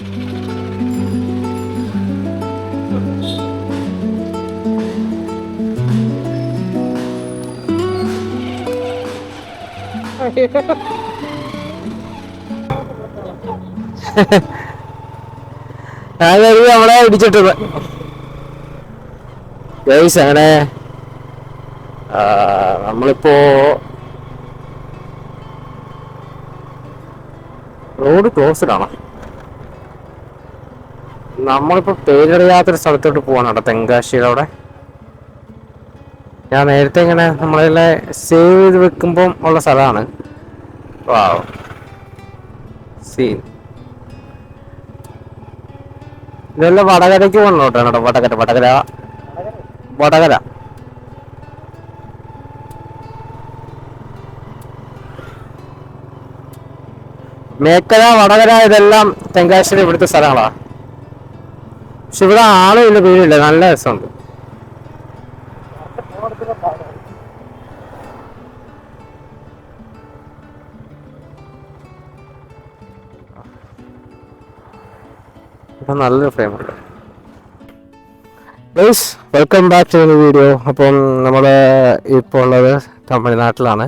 അതൊരു നമ്മളെ ഇടിച്ചിട്ടത് ഗൈസ് അങ്ങനെ നമ്മളിപ്പോ റോഡ് ക്ലോസ്ഡ് ആണ്. നമ്മളിപ്പോ പേരറിയാത്തൊരു സ്ഥലത്തോട്ട് പോവാണ് കേട്ടോ തെങ്കാശിയുടെ അവിടെ ഞാൻ നേരത്തെ ഇങ്ങനെ നമ്മളെ സേവ് ചെയ്ത് വെക്കുമ്പം ഉള്ള സ്ഥലമാണ്. വാവ് സീൻ ഇതെല്ലാം വടകരയ്ക്ക് പോകണം കേട്ടോ കേട്ടോ? വടകര വടകര. വടകര. മേക്കര വടകര ഇതെല്ലാം തെങ്കാശ്ശേരി ഇവിടുത്തെ സ്ഥലങ്ങളാ. പക്ഷെ ഇവിടെ ആളെ ഇല്ല പേരില്ല. നല്ല രസമുണ്ട്. നല്ലൊരു ഫ്രെയിമുണ്ട് guys welcome back to video അപ്പം നമ്മൾ ഇപ്പോൾ ഉള്ളത് തമിഴ്നാട്ടിലാണ്.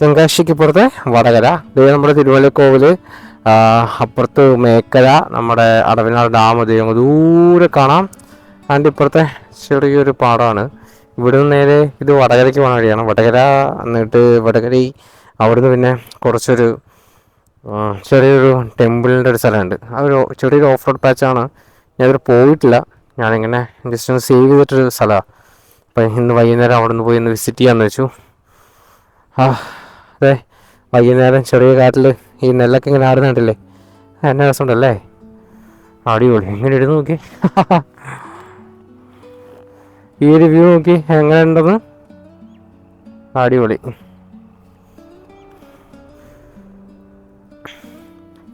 തെങ്കാശിക്ക് പുറത്തെ വടകര. ഇത് നമ്മുടെ തിരുവല്ലക്കോവിൽ ആ, അപ്പുറത്ത് മേക്കര നമ്മുടെ അടവിനാട് ഡാം ഇത് ദൂരെ കാണാം. അതിന്റെ ഇപ്പുറത്തെ ചെറിയൊരു പാടമാണ് ഇവിടെ നിന്ന് നേരെ ഇത് വടകരയ്ക്ക് പോകാൻ വഴിയാണ്. വടകര എന്നിട്ട് വടകര അവിടുന്ന് പിന്നെ കുറച്ചൊരു ചെറിയൊരു ടെമ്പിളിന്റെ ഒരു സ്ഥലമുണ്ട്. അതൊരു ചെറിയൊരു ഓഫ് റോഡ് പാച്ചാണ് ഞാൻ പോയിട്ടില്ല. ഞാനിങ്ങനെ ജസ്റ്റ് ഒന്ന് സേവ് ചെയ്തിട്ടൊരു സ്ഥലമാണ്. അപ്പം ഇന്ന് വൈകുന്നേരം അവിടെ നിന്ന് പോയി ഒന്ന് വിസിറ്റ് ചെയ്യാമെന്ന് വെച്ചു. ആ അതെ വൈകുന്നേരം ചെറിയ കാറ്റിൽ ഈ നെല്ലൊക്കെ ഇങ്ങനെ ആടുന്നുണ്ടല്ലേ എന്നെ രസമുണ്ടല്ലേ? അടിപൊളി. എങ്ങനെ ഇടുന്നു നോക്കി ഈ ഒരു വ്യൂ നോക്കി എങ്ങനെ ഉണ്ടെന്ന്? അടിപൊളി.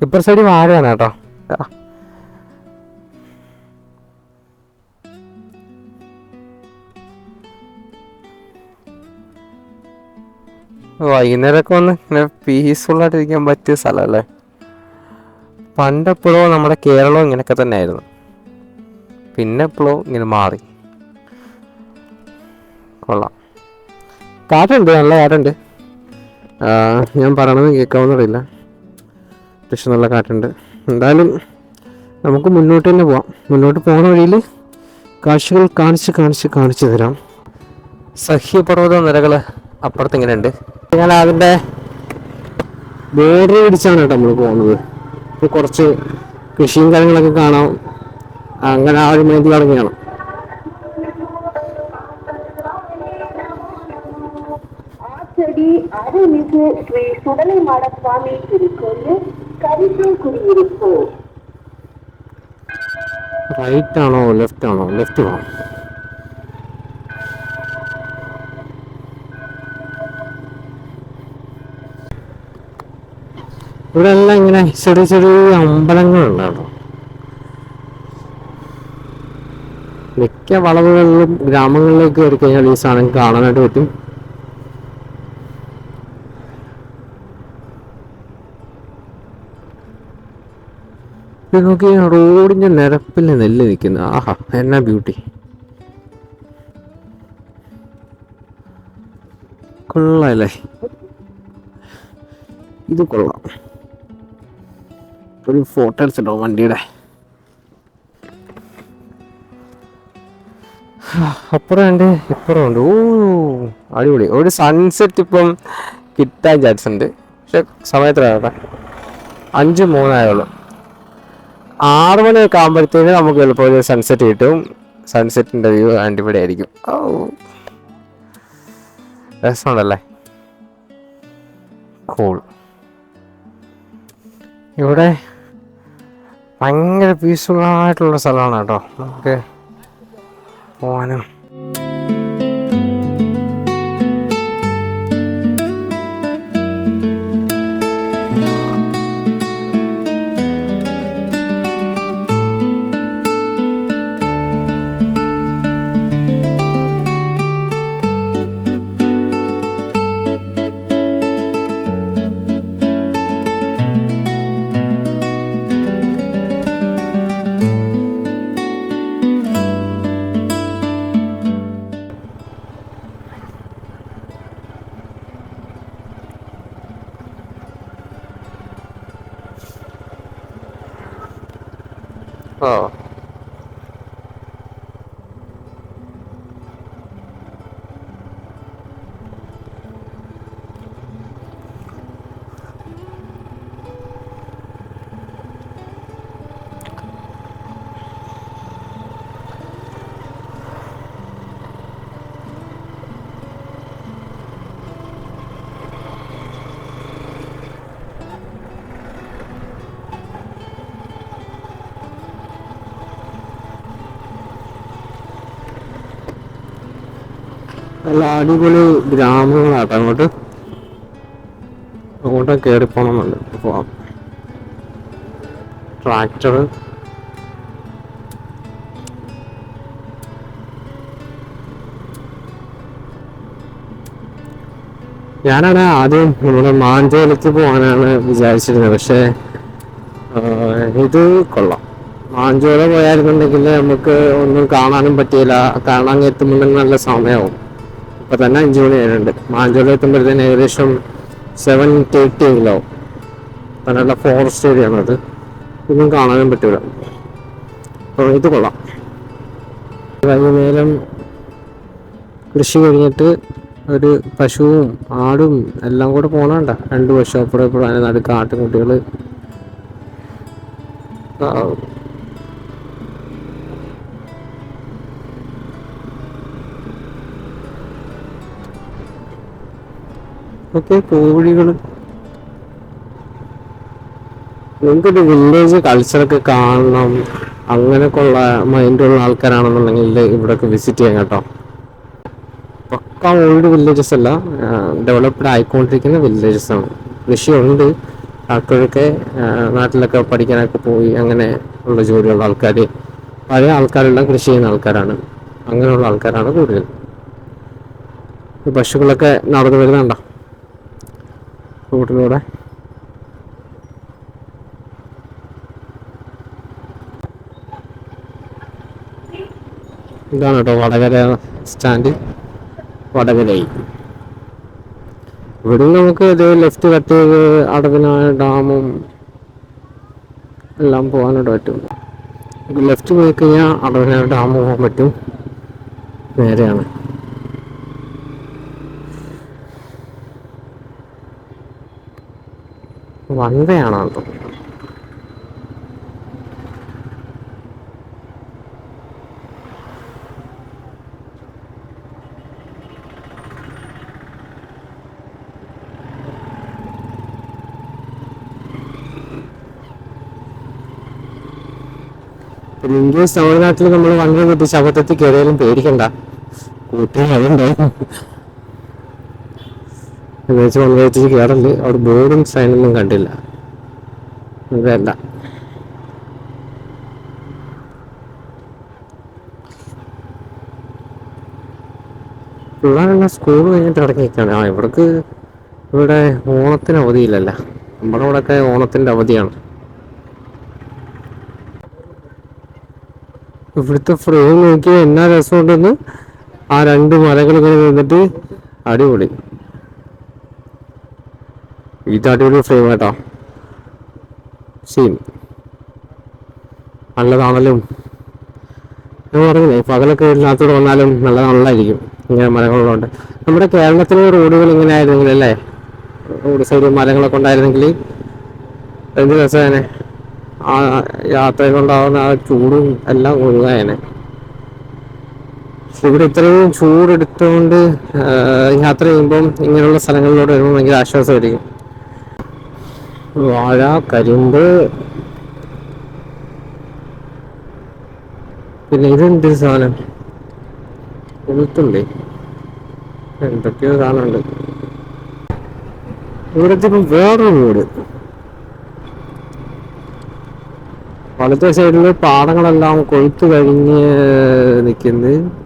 ഇപ്പുറത്തെ സൈഡ് വാഴയാണ് കേട്ടോ. വൈകുന്നേരമൊക്കെ വന്ന് ഇങ്ങനെ പീസ്ഫുൾ ആയിട്ട് ഇരിക്കാൻ പറ്റിയ സ്ഥലമല്ലേ? പണ്ടെപ്പോഴോ നമ്മുടെ കേരളം ഇങ്ങനെയൊക്കെ തന്നെ ആയിരുന്നു പിന്നെ എപ്പോഴോ ഇങ്ങനെ മാറി. കൊള്ളാം. കാറ്റുണ്ട് നല്ല കാറ്റുണ്ട് ഞാൻ പറയണത് കേൾക്കാവുന്നറിയില്ല പക്ഷെ നല്ല കാറ്റുണ്ട് എന്തായാലും നമുക്ക് മുന്നോട്ട് തന്നെ പോവാം. മുന്നോട്ട് പോകുന്ന വഴിയിൽ കാഴ്ചകൾ കാണിച്ച് കാണിച്ച് കാണിച്ചു തരാം. സഹ്യപർവത നിരകൾ അപ്പുറത്ത് ഇങ്ങനെ ഉണ്ട് ഞാൻ അതിൻ്റെ ബോർഡർ പിടിച്ചാണ് കേട്ടോ നമ്മൾ പോകുന്നത് ഇപ്പോൾ കുറച്ച് കൃഷിയും കാര്യങ്ങളൊക്കെ കാണാം അങ്ങനെ ആ ഒരു മൈൻഡിൽ ഇറങ്ങിയാണ് ஆச்சடி அருள்மிகு ஸ்ரீ சுடலைமாட சுவாமி திருக்கோயில் கரிசல் குடியிருப்பு റൈറ്റ് ആണോ ലെഫ്റ്റ് ആണോ ലെഫ്റ്റ് പോകണം ഇവിടെ എല്ലാം ഇങ്ങനെ ചെറിയ ചെറിയ അമ്പലങ്ങൾ കേട്ടോ മിക്ക വളവുകളിലും ഗ്രാമങ്ങളിലേക്ക് കയറി കഴിഞ്ഞാൽ ഈ സാധനം കാണാനായിട്ട് പറ്റും. റോഡിന്റെ നിരപ്പിൽ നെല്ല് നിൽക്കുന്നു. ആഹാ എന്നാ ബ്യൂട്ടി കൊള്ളാല്ലേ? ഇത് കൊള്ളാം. ഒരു ഫോട്ടോ എടുത്തിട്ടോ വണ്ടിയുടെ? അപ്പുറം ഉണ്ട് ഇപ്പുറം ഉണ്ട്. ഓ അടിപൊളി. ഒരു സൺസെറ്റ് ഇപ്പം കിട്ടാൻ ചാൻസ് ഉണ്ട്. പക്ഷെ സമയത്തിലാണ് അഞ്ച് മൂന്നായുള്ളൂ ആറ് മണിയൊക്കെ ആകുമ്പോഴത്തേന് നമുക്ക് എളുപ്പം ഒരു സൺസെറ്റ് കിട്ടും. സൺസെറ്റിന്റെ വ്യൂ അടിപൊളി ആയിരിക്കും. ഓ. രസമുണ്ടല്ലേ? കൂൾ ഇവിടെ ഭയങ്കര പീസ്ഫുൾ ആയിട്ടുള്ള സ്ഥലമാണ് കേട്ടോ. നമുക്ക് പോവാനും. നല്ല അടിപൊളി ഗ്രാമങ്ങളാട്ടോ അങ്ങോട്ട്. അങ്ങോട്ടും കയറി പോകണമെന്നുണ്ട് പോവാം ട്രാക്ടർ ഞാനാണ് ആദ്യം നമ്മുടെ മാഞ്ചേലത്ത് പോകാനാണ് വിചാരിച്ചിരുന്നത്. പക്ഷേ ഇത് കൊള്ളാം. മാഞ്ചോല പോയായിരുന്നുണ്ടെങ്കിൽ നമുക്ക് ഒന്നും കാണാനും പറ്റിയില്ല. കാണാൻ എത്തുമ്പോൾ നല്ല സമയമാവും. ഇപ്പൊ തന്നെ അഞ്ച് മണി ആയിട്ടുണ്ട്. മാഞ്ചോട് എത്തുമ്പോഴത്തേന് ഏകദേശം സെവൻ തേർട്ടി എങ്കിലാവും തന്നെയുള്ള നല്ല ഫോറസ്റ്റ് ഏരിയ ആണത് ഒന്നും കാണാനും പറ്റൂല. അപ്പോൾ ഇത് കൊള്ളാം. വൈകുന്നേരം കൃഷി കഴിഞ്ഞിട്ട് ഒരു പശുവും ആടും എല്ലാം കൂടെ പോകണണ്ട രണ്ട് പശു അപ്പുറം ഇപ്പുറം അതിന് നടുക്ക് ആട്ടുംകുട്ടികൾ ഓക്കെ കോഴികൾ നിങ്ങൾക്കൊരു വില്ലേജ് കൾച്ചറൊക്കെ കാണണം. അങ്ങനെയൊക്കെ ഉള്ള മൈൻഡുള്ള ആൾക്കാരാണെന്നുണ്ടെങ്കിൽ ഇവിടെയൊക്കെ വിസിറ്റ് ചെയ്യാം കേട്ടോ. പക്ക ഓൾഡ് വില്ലേജസ് അല്ല ഡെവലപ്ഡ് ആയിക്കൊണ്ടിരിക്കുന്ന വില്ലേജസ് ആണ്. കൃഷിയുണ്ട്. ആൾക്കാരൊക്കെ നാട്ടിലൊക്കെ പഠിക്കാനൊക്കെ പോയി അങ്ങനെ ഉള്ള ജോലിയുള്ള ആൾക്കാർ പഴയ ആൾക്കാരെല്ലാം കൃഷി ചെയ്യുന്ന ആൾക്കാരാണ്. അങ്ങനെയുള്ള ആൾക്കാരാണ് കൂടുതൽ പശുക്കളൊക്കെ നടന്നു വരുന്നുണ്ടോ? റോഡിലൂടെ. ഇതാണ് കേട്ടോ വടകര സ്റ്റാൻഡ്. വടകരയിൽ. ഇവിടെ നമുക്ക് ഇത് ലെഫ്റ്റ് കട്ട് ചെയ്ത് അടവിനായ ഡാമും എല്ലാം പോകാനായിട്ട് പറ്റും. ലെഫ്റ്റ് പോയി കഴിഞ്ഞാൽ അടവിനായ ഡാം പോകാൻ പറ്റും. നേരെയാണ്. പിന്നെ ഇന്ത്യൻ തമിഴ്നാട്ടിൽ നമ്മൾ വണ്ടി കൂട്ടി ശബ്ദത്തിൽ കയറിയാലും പേടിക്കണ്ട. കൂട്ടി അതുണ്ടാവും എന്ന് വെച്ച് വണ്ടി വെച്ചിട്ട് കയറൽ അവിടെ ബോർഡും സൈനൊന്നും കണ്ടില്ല. ഇതല്ല. പിള്ളേരെല്ലാം സ്കൂൾ കഴിഞ്ഞിട്ട് ഇറങ്ങി നിൽക്കുകയാണ് ആ ഇവിടേക്ക് ഇവിടെ ഓണത്തിന് അവധിയില്ലല്ല. നമ്മുടെ ഇവിടെയൊക്കെ ഓണത്തിന്റെ അവധിയാണ്. ഇവിടുത്തെ ഫ്രെയിം നോക്കിയാൽ എന്നാ രസമുണ്ടെന്ന് ആ രണ്ട് മലകൾ ഇങ്ങനെ നിന്നിട്ട് അടിപൊളി. ഇത് അടിപൊളി ഫ്രെയിം കേട്ടോ നല്ലതാണല്ലോ. ഞാൻ പറഞ്ഞില്ലേ പകലൊക്കെ ഇല്ലാത്തത് വന്നാലും നല്ല നല്ലതായിരിക്കും ഇങ്ങനെ മരങ്ങളുള്ളതുകൊണ്ട്. നമ്മുടെ കേരളത്തിലെ റോഡുകൾ ഇങ്ങനെ ആയിരുന്നെങ്കിൽ അല്ലേ? റോഡ് സൈഡ് മരങ്ങളൊക്കെ ഉണ്ടായിരുന്നെങ്കിൽ എന്ത് രസമാണ് ആ യാത്രയിലുണ്ടാകുന്ന ആ ചൂടും എല്ലാം ഒഴിവായനെ ഇവിടെ ഇത്രയും ചൂടെടുത്തുകൊണ്ട് യാത്ര ചെയ്യുമ്പം ഇങ്ങനെയുള്ള സ്ഥലങ്ങളിലൂടെ വരുമ്പോൾ ഭയങ്കര ആശ്വാസമായിരിക്കും. വാഴ കരിമ്പ്. പിന്നെ ഇതെന്ത് സാധനം? എഴുത്തുണ്ടേ എന്തൊക്കെയോ സാധനമുണ്ട്. ഇവിടുത്തെ ഇപ്പം വേറൊരു വീട്. വലത്തെ സൈഡിൽ പാടങ്ങളെല്ലാം കൊഴുത്തു കഴിഞ്ഞ് നിൽക്കുന്നത്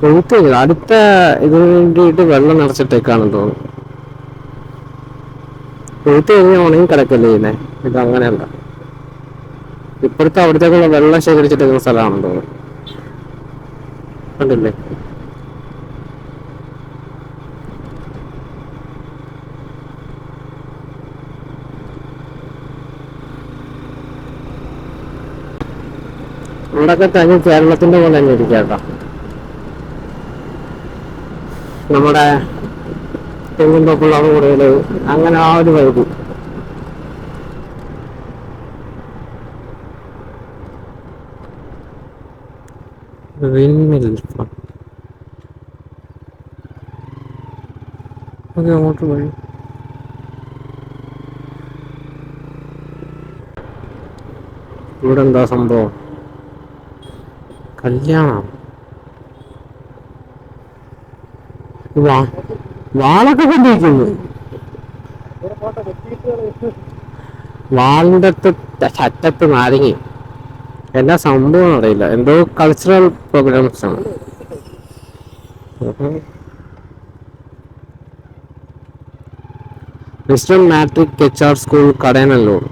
കൊഴുത്ത് അടുത്ത ഇതിന് വേണ്ടിയിട്ട് വെള്ളം നിറച്ചിട്ടേക്കാണെന്ന് തോന്നുന്നു. കൊഴുത്ത് കഴിഞ്ഞാൽ ഉണങ്ങി കിടക്കല്ലേ ഇതിനെ ഇത് അങ്ങനെയല്ല. ഇപ്പോഴത്തെ അവിടത്തേക്കുള്ള വെള്ളം ശേഖരിച്ചിട്ടേക്കുന്ന സ്ഥലമാണെന്ന് തോന്നുന്നു. കണ്ടില്ലേ? ഇവിടൊക്കെ തന്നെ കേരളത്തിന്റെ പോലെ തന്നെ ഇരിക്കാം കേട്ടോ നമ്മുടെ തെങ്ങിൻ തോപ്പുള്ളാണ് കൂടുതൽ അങ്ങനെ ആ ഒരു വൈബ്. വിൻമിൽ. അങ്ങോട്ട് വഴി ഇവിടെ എന്താ സംഭവം? കല്യാണം. വാളൊക്കെ കൊണ്ടിരിക്കുന്നു അടുത്ത് ചട്ടത്ത് നാരങ്ങി. എല്ലാ സംഭവം അറിയില്ല. എന്തോ കൾച്ചറൽ പ്രോഗ്രാംസ് ആണ്. Mister matric H R school Kadayanallur.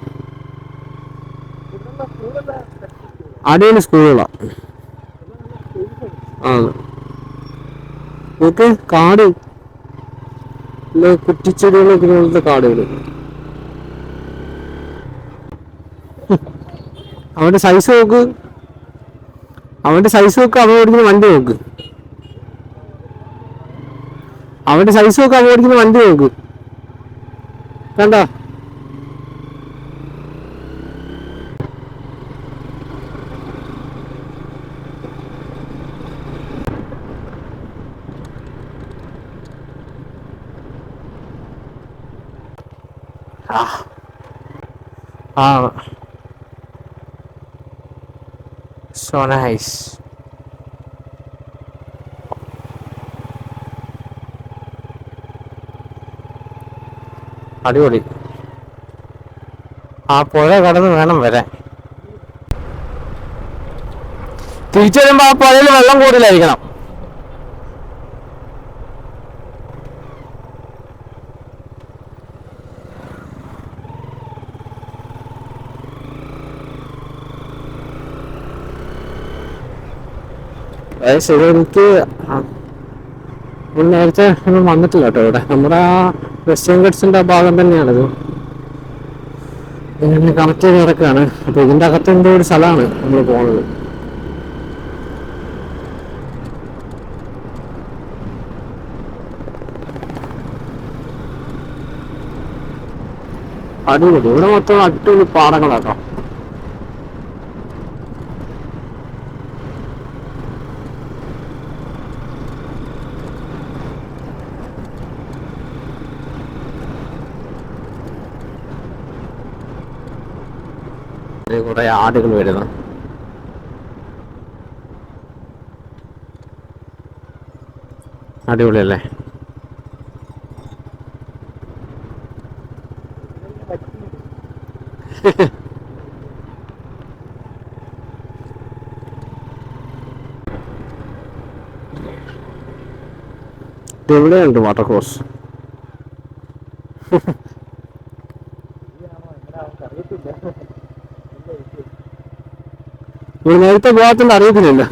അടിയിൽ സ്കൂളുകളാണ് ആണ്. നോക്ക് കാട്. കുറ്റിച്ചെടികളൊക്കെ പോലത്തെ കാടുകൾ അവന്റെ സൈസ് നോക്ക്. അവന്റെ സൈസ് നോക്ക് അവൻ ഓടിക്കുന്ന വണ്ടി നോക്ക്. അവന്റെ സൈസ് നോക്ക് അവൻ ഓടിക്കുന്ന വണ്ടി നോക്ക്. കണ്ടോ? Ah. So nice. അടിപൊളി ആ പുഴ കടന്ന് വേണം വരാൻ തിരിച്ചു വരുമ്പോ ആ പുഴയിൽ വെള്ളം കൂടുതലായിരിക്കണം അത് ശരി എനിക്ക് നേരത്തെ ഒന്നും വന്നിട്ടില്ല കേട്ടോ ഇവിടെ. നമ്മുടെ ആ വെസ്റ്റേൺ ഗഡ്സിന്റെ ആ ഭാഗം തന്നെയാണിത്. ഇങ്ങനെ കണക്ട് ചെയ്ത് കിടക്കുകയാണ് അപ്പൊ ഇതിന്റെ അകത്ത് എന്തോ ഒരു സ്ഥലമാണ് നമ്മൾ പോകുന്നത് അടിപൊളി. ഇവിടെ മൊത്തം അടിപൊളി പാടങ്ങളാട്ടോ. ഇതിൽ കുറെ ആടുകൾ വരുന്നു. അടിപൊളിയല്ലേ? എവിടെയുണ്ട് വാട്ടർ കോഴ്സ് ഇവിടെ നേരത്തെ പോകാത്തോണ്ട് അറിയത്തില്ലല്ലോ.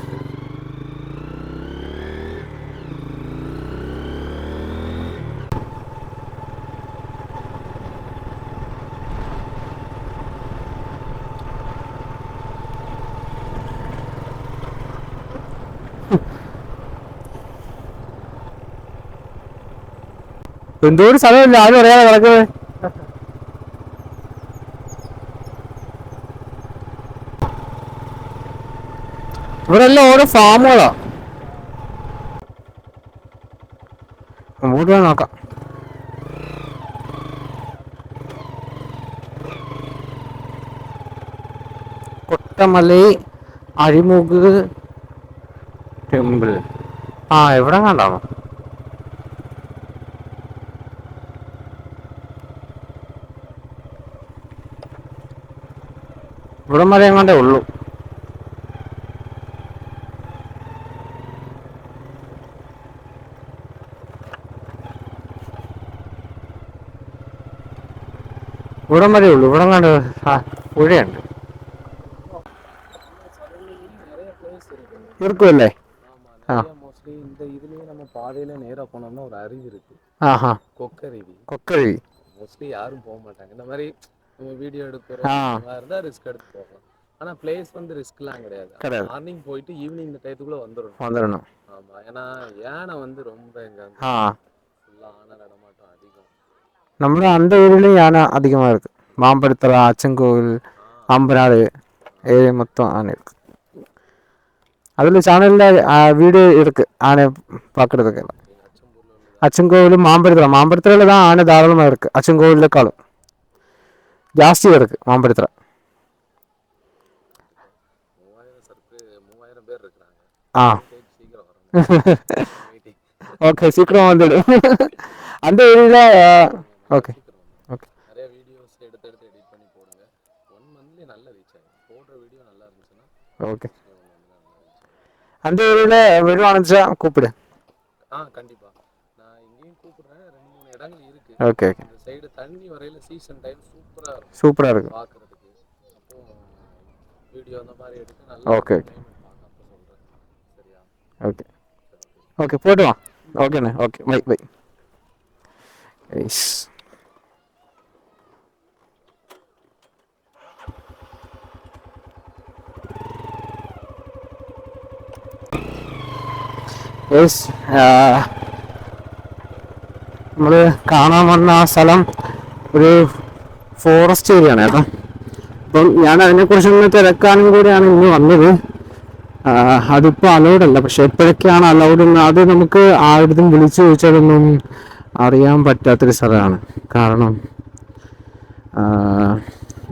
എന്തോ ഒരു സ്ഥലമില്ല ആരും അറിയാതെ കിടക്കുന്നത് ഇവിടെ എല്ലാം ഓരോ ഫാമുകളാ. അങ്ങോട്ട് നോക്കാം. കൊട്ടമലൈ അഴിമുഖ് ടെമ്പിൾ. ആ എവിടെ കണ്ടാണോ ഇവിടം വരെ ഉള്ളൂ. ഇവിടം വരെ ഉള്ളൂ ഇവിടം കണ്ട് ആ പുഴയുണ്ട് ഇവർക്കുമല്ലേ ஆ. மோஸ்ட்லி இந்த இதுலயே நம்ம பாதையில நேரா போனோம்னா ஒரு அருவி இருக்கு ആഹാ கொக்கருவி കൊക്കഴി மோஸ்ட்லி யாரும் போக மாட்டாங்க இந்த மாதிரி நம்ம வீடியோ ஆ. எடுக்கிறோம் இருந்தா ரிஸ்க் எடுத்து போகலாம் ஆனா பிளேஸ் வந்து ரிஸ்க்லாம் கிடையாது கிடையாது. மார்னிங் போயிட்டு ஈவினிங் இந்த டயத்துக்குள்ள வந்துடணும் வந்துடணும் ஆமா ஏன்னா யானை வந்து ரொம்ப எங்க வந்து ஆ ஃபுல்லா ஆனை நடமாட்டம் அதிகம் നമ്മുടെ அந்த ஏரியாலையும் யானை அதிகமாக இருக்குது மாம்பழத்தலை அச்சங்கோவில் அம்பநாடு ஏரியா மொத்தம் ஆனை இருக்குது அதில் சேனலில் வீடு இருக்குது ஆனை பார்க்குறதுக்கு அச்சங்கோவில் மாம்பழத்தலை மாம்பழத்தில் தான் ஆனை தாராளமாக இருக்குது அச்சங்கோவிலேக்காலும் ஜாஸ்தியாக இருக்குது மாம்பழத்தில் ஆ. ஓகே சீக்கிரம் வந்துடும் அந்த ஏரியாவில் ஓகே ஓகே நிறைய வீடியோஸ் எடுத்து எடுத்து எடிட் பண்ணி போடுங்க. ஒன் மந்த்லி நல்ல ரீச் ஆகும். போடுற வீடியோ நல்லா இருந்துச்சுன்னா ஓகே. அந்த ஏரியாவில் வருவானுச்சா கூப்பிடு. ஆ கண்டிப்பா. நான் இங்கேயும் கூப்பிடுறேன். ரெண்டு மூணு இடங்கள் இருக்கு. ஓகே ஓகே இந்த சைடு தண்ணி வரையில சீசன் டைம் சூப்பரா இருக்கும். சூப்பராக இருக்கும். பார்க்கறதுக்கு அப்போ வீடியோ அந்த மாதிரி எடுத்து நல்லா ஓகே, ஓகே. அப்போ சொல்றேன். சரியா? ஓகே ஓகே போட்டு வா ஓகேண்ணே ஓகே பை பை ஐஸ் നമ്മൾ കാണാൻ വന്ന ആ സ്ഥലം ഒരു ഫോറസ്റ്റ് ഏരിയ ആണ് കേട്ടോ. അപ്പം ഞാൻ അതിനെക്കുറിച്ചൊന്ന് തിരക്കാനും കൂടിയാണ് ഇന്ന് വന്നത്. അതിപ്പോൾ അതിപ്പോ അലൗഡ് അല്ല പക്ഷെ എപ്പോഴൊക്കെയാണ് അലൗഡ് എന്ന് അത് നമുക്ക് ആരുടെ വിളിച്ചു ചോദിച്ചാലൊന്നും അറിയാൻ പറ്റാത്തൊരു സ്ഥലമാണ്. കാരണം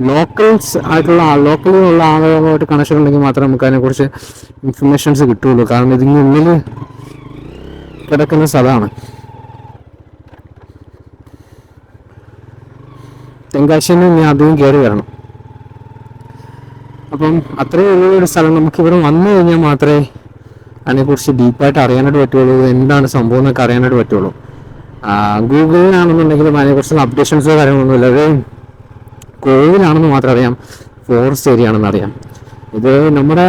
ലോക്കൽസ് ആയിട്ടുള്ള ലോക്കലിലുള്ള ആളുകളുമായിട്ട് കണക്ഷൻ ഉണ്ടെങ്കിൽ മാത്രമേ നമുക്ക് അതിനെക്കുറിച്ച് ഇൻഫർമേഷൻസ് കിട്ടുള്ളൂ. കാരണം ഇതിനുള്ളിൽ കിടക്കുന്ന സ്ഥലമാണ് തെങ്കാശിന്ന് ഇനി അധികം കയറി വരണം. അപ്പം അത്രയും ഒരു സ്ഥലം നമുക്ക് ഇവിടെ വന്നു കഴിഞ്ഞാൽ മാത്രമേ അതിനെക്കുറിച്ച് ഡീപ്പായിട്ട് അറിയാനായിട്ട് പറ്റുള്ളൂ. എന്താണ് സംഭവം എന്നൊക്കെ അറിയാനായിട്ട് പറ്റുള്ളൂ. ഗൂഗിളിലാണെന്നുണ്ടെങ്കിലും അതിനെക്കുറിച്ചുള്ള അപ്ഡേഷൻസോ കാര്യങ്ങളൊന്നുമില്ല. അത് കോവിലാണെന്ന് മാത്രം അറിയാം. ഫോറസ്റ്റ് ഏരിയ ആണെന്ന് അറിയാം. ഇത് നമ്മുടെ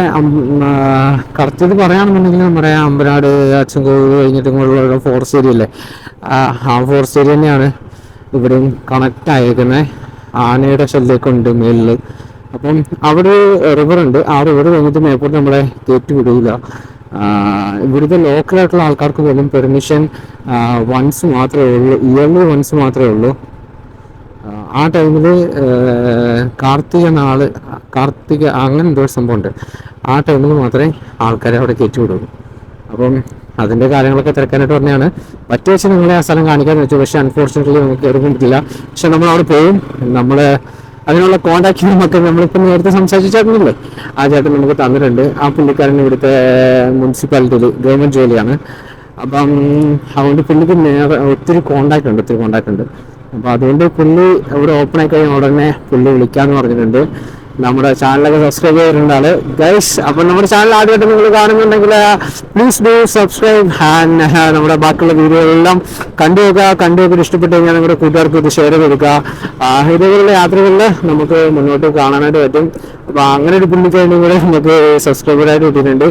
കറക്റ്റ് പറയുകയാണെന്നുണ്ടെങ്കിൽ നമ്മുടെ അമ്പനാട് അച്ചൻകോവിൽ കഴിഞ്ഞിട്ട് ഇങ്ങോട്ടുള്ള ഫോറസ്റ്റ് ഏരിയ അല്ലേ? ആ ഫോറസ്റ്റ് ഏരിയ തന്നെയാണ് ഇവിടെയും കണക്റ്റ് ആയേക്കുന്നത് ആനയുടെ ശല്യമൊക്കെ ഉണ്ട് മേലിൽ അപ്പം അവിടെ റിവർ ഉണ്ട്. ആ റിവർ കഴിഞ്ഞിട്ട് മേപ്പോട്ട് നമ്മളെ കയറ്റി വിടില്ല ഇവിടുത്തെ ലോക്കലായിട്ടുള്ള ആൾക്കാർക്ക് പോലും പെർമിഷൻ വൺസ് മാത്രമേ ഉള്ളൂ. ഇയർലി വൺസ് മാത്രമേ ഉള്ളൂ. ആ ടൈമിൽ കാർത്തിക നാൾ കാർത്തിക അങ്ങനെ എന്തോ ഒരു സംഭവമുണ്ട്. ആ ടൈമിൽ മാത്രമേ ആൾക്കാരെ അവിടെ കയറ്റി വിടുള്ളൂ. അപ്പം അതിന്റെ കാര്യങ്ങളൊക്കെ തിരക്കാനായിട്ട് പറഞ്ഞാണ് പറ്റ വെച്ച് നിങ്ങളെ ആ സ്ഥലം കാണിക്കാന്ന് വെച്ചു. പക്ഷേ അൺഫോർച്ചുനേറ്റ്ലി നമുക്ക് കയറി പറ്റില്ല പക്ഷെ നമ്മൾ അവിടെ പോകും നമ്മൾ അതിനുള്ള കോണ്ടാക്ട് നമുക്ക് നമ്മളിപ്പോൾ നേരത്തെ സംസാരിച്ച ആ ചേട്ടൻ നമുക്ക് തന്നിട്ടുണ്ട്. ആ പുള്ളിക്കാരൻ ഇവിടുത്തെ മുനിസിപ്പാലിറ്റിയിൽ ഗവൺമെന്റ് ജോലിയാണ്. അപ്പം അതുകൊണ്ട് പുള്ളിക്ക് നേരെ ഒത്തിരി കോണ്ടാക്ട് ഉണ്ട് ഒത്തിരി കോണ്ടാക്ട് ഉണ്ട്. അപ്പൊ അതുകൊണ്ട് പുള്ളി ഇവിടെ ഓപ്പൺ ആയി കഴിഞ്ഞ ഉടനെ പുള്ളി വിളിക്കാന്ന് പറഞ്ഞിട്ടുണ്ട്. നമ്മുടെ ചാനലൊക്കെ സബ്സ്ക്രൈബ് ചെയ്തിട്ടുണ്ട് ആൾ ഗൈസ് അപ്പൊ നമ്മുടെ ചാനൽ ആദ്യമായിട്ട് നിങ്ങൾ കാണുന്നുണ്ടെങ്കിൽ പ്ലീസ് ഡു സബ്സ്ക്രൈബ് ആൻഡ് നമ്മുടെ ബാക്കിയുള്ള വീഡിയോകളെല്ലാം കണ്ടു നോക്കുക. കണ്ടു നോക്കിയിട്ട് ഇഷ്ടപ്പെട്ട് കഴിഞ്ഞാൽ നിങ്ങളുടെ കൂട്ടുകാർക്ക് ഇത് ഷെയർ കൊടുക്കുക. ഇതേപോലുള്ള യാത്രകളിൽ നമുക്ക് മുന്നോട്ട് കാണാനായിട്ട് പറ്റും. അപ്പൊ അങ്ങനെ ഒരു പുള്ളി കൂടെ നമുക്ക് സബ്സ്ക്രൈബറായിട്ട് കിട്ടിയിട്ടുണ്ട്.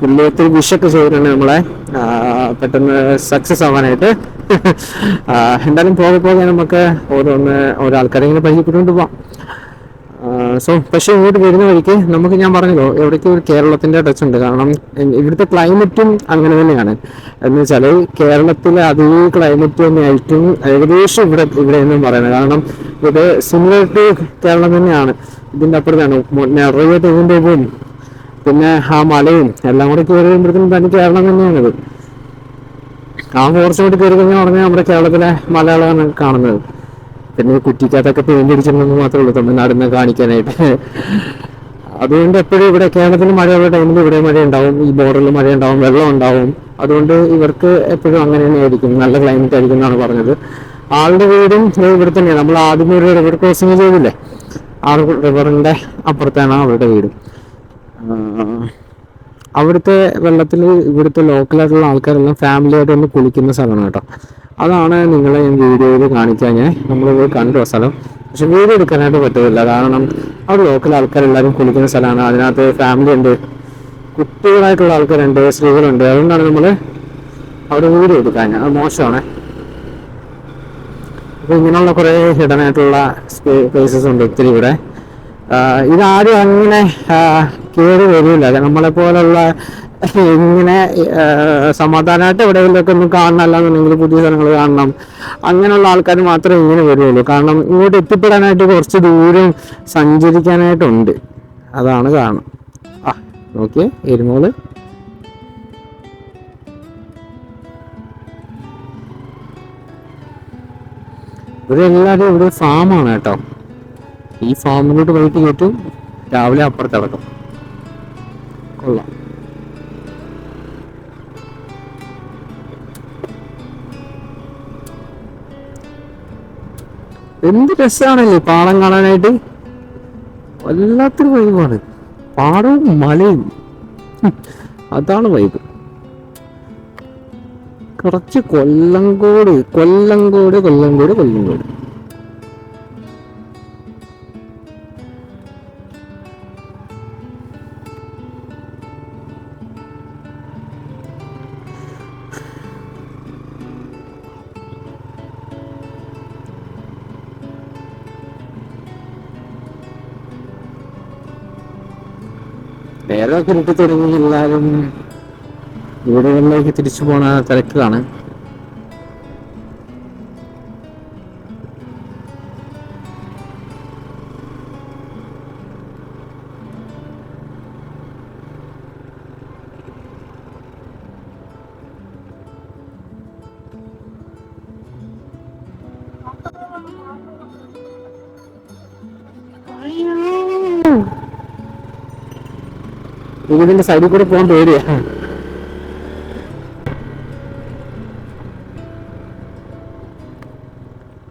പുള്ളി ഒത്തിരി വിഷൊക്കെ ചെയ്തിട്ടുണ്ട് നമ്മളെ. പെട്ടെന്ന് സക്സസ് ആവാനായിട്ട്. എന്തായാലും പോകെ പോകെ നമുക്ക് ഓരോന്ന് ഓരോ ആൾക്കാരെ ഇങ്ങനെ പരിചയപ്പെട്ടുകൊണ്ട് പോവാം. സോ പക്ഷേ ഇങ്ങോട്ട് വരുന്ന വഴിക്ക് നമുക്ക് ഞാൻ പറഞ്ഞല്ലോ എവിടേക്ക് ഒരു കേരളത്തിന്റെ ടച്ച് ഉണ്ട്. കാരണം ഇവിടുത്തെ ക്ലൈമറ്റും അങ്ങനെ തന്നെയാണ്. എന്ന് വെച്ചാൽ കേരളത്തിലെ അതേ ക്ലൈമറ്റ് തന്നെയായിരിക്കും ഏകദേശം ഇവിടെ ഇവിടെ എന്നും പറയുന്നത്. കാരണം ഇത് സിമിലർ ടു കേരളം തന്നെയാണ്. ഇതിന്റെ അപ്പുറത്താണ് നിറയെ തെങ്ങിന്റെ ഇതും പിന്നെ ആ മലയും എല്ലാം കൂടെ കയറി വരുമ്പോഴത്തേക്കും തന്നെ കേരളം തന്നെയാണിത്. ആ ഫോറസ്റ്റ് കൂടി കയറി കഴിഞ്ഞാൽ ഉടനെ നമ്മുടെ കേരളത്തിലെ മലയാളമാണ് കാണുന്നത്. പിന്നെ കുറ്റിക്കകത്തൊക്കെ പെയിന്റ് അടിച്ചിട്ടുണ്ടെന്ന് മാത്രമേ ഉള്ളൂ തമിഴ്നാടിനെ കാണിക്കാനായിട്ട്. അതുകൊണ്ട് എപ്പോഴും ഇവിടെ കേരളത്തിൽ മഴയുള്ള ടൈമിൽ ഇവിടെ മഴ ഉണ്ടാവും ഈ ബോർഡറിൽ മഴ ഉണ്ടാവും വെള്ളം ഉണ്ടാവും. അതുകൊണ്ട് ഇവർക്ക് എപ്പോഴും അങ്ങനെ തന്നെ ആയിരിക്കും. നല്ല ക്ലൈമറ്റ് ആയിരിക്കും എന്നാണ് പറഞ്ഞത്. ആളുടെ വീടും ഇവിടെ തന്നെയാണ് നമ്മൾ ആദ്യം ഒരു റിവർ ക്രോസിങ് ചെയ്തില്ലേ? ആ റിവറിന്റെ അപ്പുറത്താണ് അവരുടെ വീട്. അവിടുത്തെ വെള്ളത്തിൽ ഇവിടുത്തെ ലോക്കലായിട്ടുള്ള ആൾക്കാരെല്ലാം ഫാമിലിയായിട്ട് ഒന്ന് കുളിക്കുന്ന സ്ഥലമാണ് കേട്ടോ. അതാണ് നിങ്ങളെ ഞാൻ വീഡിയോയിൽ കാണിച്ചാൽ ഞാൻ നമ്മളിത് കണ്ടു സ്ഥലം. പക്ഷെ വീഡിയോ എടുക്കാനായിട്ട് പറ്റത്തില്ല. കാരണം അവിടെ ലോക്കൽ ആൾക്കാരെല്ലാവരും കുളിക്കുന്ന സ്ഥലമാണ്. അതിനകത്ത് ഫാമിലി ഉണ്ട്. കുട്ടികളായിട്ടുള്ള ആൾക്കാരുണ്ട് സ്ത്രീകളുണ്ട്. അതുകൊണ്ടാണ് നമ്മൾ അവിടെ വീഡിയോ എടുക്കാൻ. അത് മോശമാണ്. അപ്പോൾ ഇങ്ങനെയുള്ള കുറേ ഹിഡനായിട്ടുള്ള പ്ലേസസ് ഉണ്ട് ഒത്തിരി ഇവിടെ. ഇതാരും അങ്ങനെ കയറി വരില്ല. നമ്മളെ പോലുള്ള ഇങ്ങനെ സമാധാനമായിട്ട് എവിടെയെങ്കിലുമൊക്കെ ഒന്ന് കാണണം അല്ലാന്നുണ്ടെങ്കിൽ പുതിയ സ്ഥലങ്ങൾ കാണണം. അങ്ങനെയുള്ള ആൾക്കാർ മാത്രമേ ഇങ്ങനെ വരുള്ളൂ. കാരണം ഇങ്ങോട്ട് എത്തിപ്പെടാനായിട്ട് കുറച്ച് ദൂരം സഞ്ചരിക്കാനായിട്ടുണ്ട്. അതാണ് കാരണം. ആ നോക്കിയേ എരുമോൾ. ഇവിടെ എല്ലാവരും ഇവിടെ ഫാമാണ് കേട്ടോ. ഈ ഫാമിലോട്ട് പോയിട്ട് കയറ്റും. രാവിലെ അപ്പുറത്ത് എന്ത് രസമാണല്ലേ പാടം കാണാനായിട്ട്? വല്ലാത്തൊരു വൈബാണ് പാടവും മലയും. അതാണ് വൈബ് കുറച്ച് കൊല്ലങ്കോട് കൊല്ലങ്കോട് കൊല്ലങ്കോട് കൊല്ലങ്കോട്. നേരമൊക്കെ ഇരുട്ടി തുടങ്ങി എല്ലാവരും വീടുകളിലേക്ക് തിരിച്ചു പോണ തിരക്കിലാണ് ഇതിന്റെ സൈഡിൽ കൂടെ പോകാൻ പേടിയാ.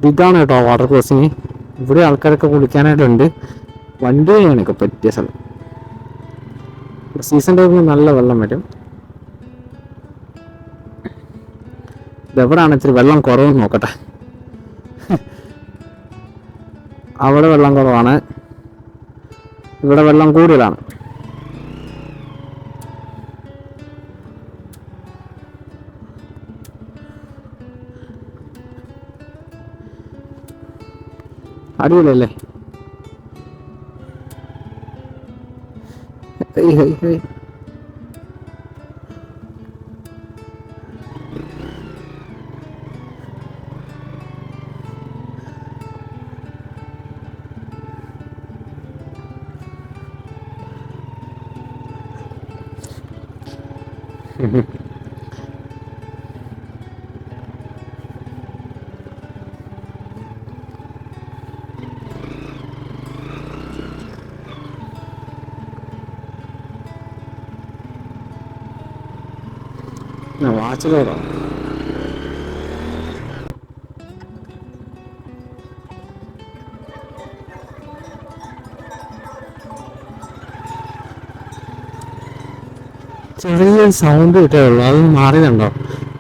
ഇതാണ് കേട്ടോ വാട്ടർ ക്രോസിങ് ഇവിടെ ആൾക്കാരൊക്കെ കുളിക്കാനായിട്ടുണ്ട്. വണ്ടി ഇപ്പൊ പറ്റിയ സ്ഥലം. സീസൺ ടൈമിൽ നല്ല വെള്ളം വരും. ഇതെവിടാണ് ഇത്തിരി വെള്ളം കുറവെന്ന് നോക്കട്ടെ. അവിടെ വെള്ളം കുറവാണ്. ഇവിടെ വെള്ളം കൂടുതലാണ്. അടിപൊളിയല്ലേ ഹേയ് ഹേയ് ഹേയ്. വാച്ച് കയറോ ചെറിയൊരു സൗണ്ട് കിട്ടേ ഉള്ളൂ. അത് മാറിയതുണ്ടോ?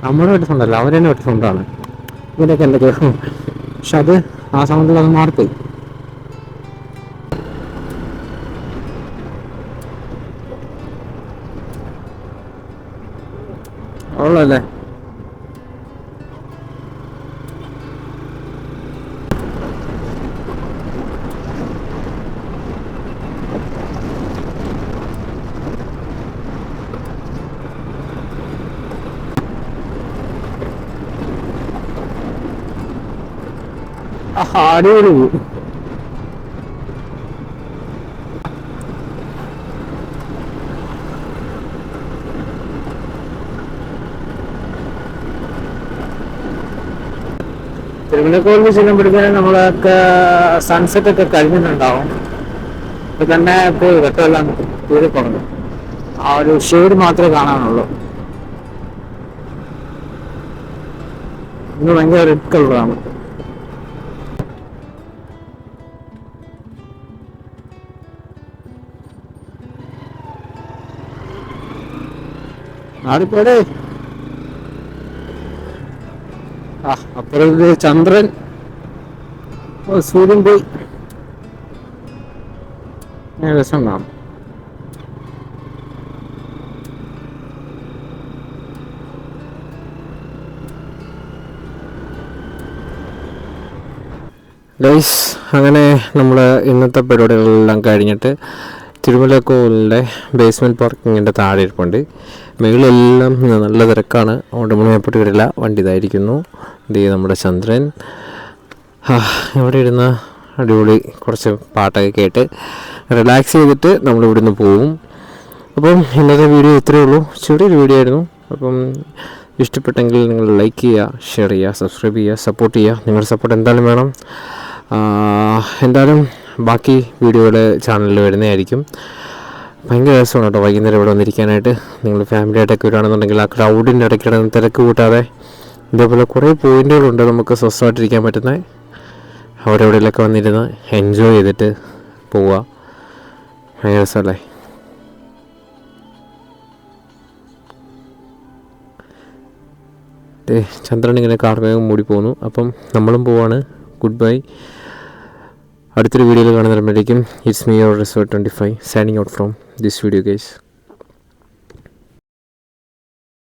നമ്മുടെ വീട്ടിൽ സൗണ്ടല്ല അവരെന്നെ വീട്ടിൽ സൗണ്ടാണ് ഇവരൊക്കെ എന്തൊക്കെയോ. പക്ഷെ അത് ആ സൗണ്ടിൽ അത് മാറിപ്പോയി. ആഹാ, അടിപൊളി തിരുവനക്കോളിൽ ചെല്ലുമ്പോഴത്തേനും നമ്മളൊക്കെ സൺസെറ്റ് ഒക്കെ കഴിഞ്ഞിട്ടുണ്ടാവും. ഇപ്പൊ തന്നെ പോയി വെട്ടമെല്ലാം തീരെ കുറഞ്ഞു ആ ഒരു ഷെയ്ഡ് മാത്രമേ കാണാനുള്ളൂ. ഇന്ന് ഭയങ്കര റെഡ് കളറാണ് ആടിപ്പോടെ ആ അപ്പുറത്ത് ചന്ദ്രൻ. സൂര്യൻ പോയി. ഏകദേശം കാണാം. ഗൈസ് അങ്ങനെ നമ്മൾ ഇന്നത്തെ പരിപാടികളെല്ലാം കഴിഞ്ഞിട്ട് തിരുമല കോവിലിന്റെ ബേസ്മെന്റ് പാർക്കിങ്ങിന്റെ താഴെ ഇരിപ്പുണ്ട്. മുകളിലെല്ലാം നല്ല തിരക്കാണ്. അതുകൊണ്ട് നമ്മൾ മേപ്പോട്ട് വരില്ല വണ്ടി ഇതായിരിക്കുന്നു ഇത് നമ്മുടെ ചന്ദ്രൻ. ഇവിടെ ഇരുന്ന് അടിപൊളി കുറച്ച് പാട്ടൊക്കെ കേട്ട് റിലാക്സ് ചെയ്തിട്ട് നമ്മൾ ഇവിടുന്ന് പോവും. അപ്പം ഇന്നത്തെ വീഡിയോ ഇത്രയേ ഉള്ളൂ. ചെറിയൊരു വീഡിയോ ആയിരുന്നു. അപ്പം ഇഷ്ടപ്പെട്ടെങ്കിൽ നിങ്ങൾ ലൈക്ക് ചെയ്യുക ഷെയർ ചെയ്യുക സബ്സ്ക്രൈബ് ചെയ്യുക സപ്പോർട്ട് ചെയ്യുക. നിങ്ങളുടെ സപ്പോർട്ട് എന്തായാലും വേണം. എന്തായാലും ബാക്കി വീഡിയോകൾ ചാനലിൽ വരുന്നതായിരിക്കും. ഭയങ്കര രസമാണ് കേട്ടോ വൈകുന്നേരം ഇവിടെ വന്നിരിക്കാനായിട്ട്. നിങ്ങൾ ഫാമിലി ആയിട്ടൊക്കെ വരികയാണെന്നുണ്ടെങ്കിൽ ആ ക്രൗഡിന്റെ ഇടയ്ക്ക് കിടന്ന് തിരക്ക് കൂട്ടാതെ ഇതേപോലെ കുറേ പോയിന്റുകളുണ്ട് നമുക്ക് സ്വസ്ഥമായിട്ടിരിക്കാൻ പറ്റുന്ന അവിടെ എവിടെയെങ്കിലൊക്കെ വന്നിരുന്ന് എൻജോയ് ചെയ്തിട്ട് പോവുക. ഭയങ്കര രസമല്ലേ? ചന്ദ്രൻ ഇങ്ങനെ കാർമേഘം മൂടി പോകുന്നു അപ്പം നമ്മളും പോവാണ്. ഗുഡ് ബൈ അടുത്തൊരു വീഡിയോയിൽ കാണുന്നതിനുമ്പോഴേക്കും it's me your resort twenty five signing out from this video guys